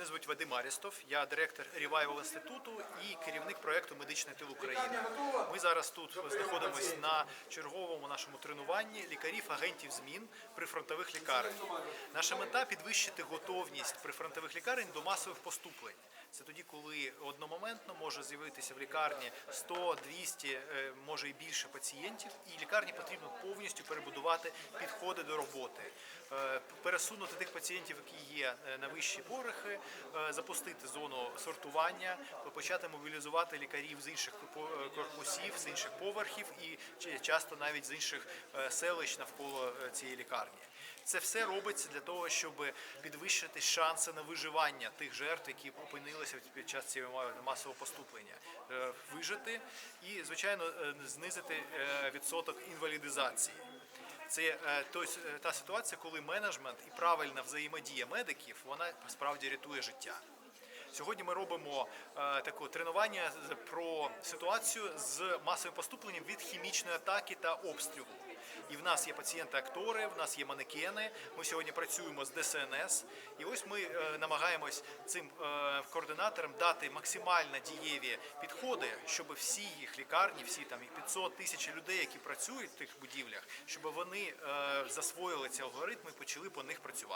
Мене звуть Вадим Арістов, я директор Revival інституту і керівник проєкту Медичний тил України. Ми зараз тут знаходимося на черговому нашому тренуванні лікарів агентів змін прифронтових лікарень. Наша мета підвищити готовність прифронтових лікарень до масових поступлень. Це тоді, коли одномоментно може з'явитися в лікарні 100, 200, е, може і більше пацієнтів, і лікарні потрібно повністю перебудувати підходи до роботи, Е, пересунути тих пацієнтів, які є е, на вищі поверхи, е, запустити зону сортування, почати мобілізувати лікарів з інших е, корпусів, з інших поверхів і часто навіть з інших е, селищ навколо е, цієї лікарні. Це все робиться для того, щоб підвищити шанси на виживання тих жертв, які опинилися під час цього масового поступлення, Е, вижити і, звичайно, е, знизити е, відсоток інвалідизації. Це е, той е, та ситуація, коли менеджмент і правильна взаємодія медиків вона справді рятує життя. Сьогодні ми робимо е, таке тренування про ситуацію з масовим поступленням від хімічної атаки та обстрілу. І в нас є пацієнти-актори, в нас є манекени. Ми сьогодні працюємо з ДСНС. І ось ми е, намагаємось цим е, координаторам дати максимально дієві підходи, щоб всі їх лікарні, всі там їх 500 тисяч людей, які працюють в тих будівлях, щоб вони засвоїли ці алгоритми і почали по них працювати.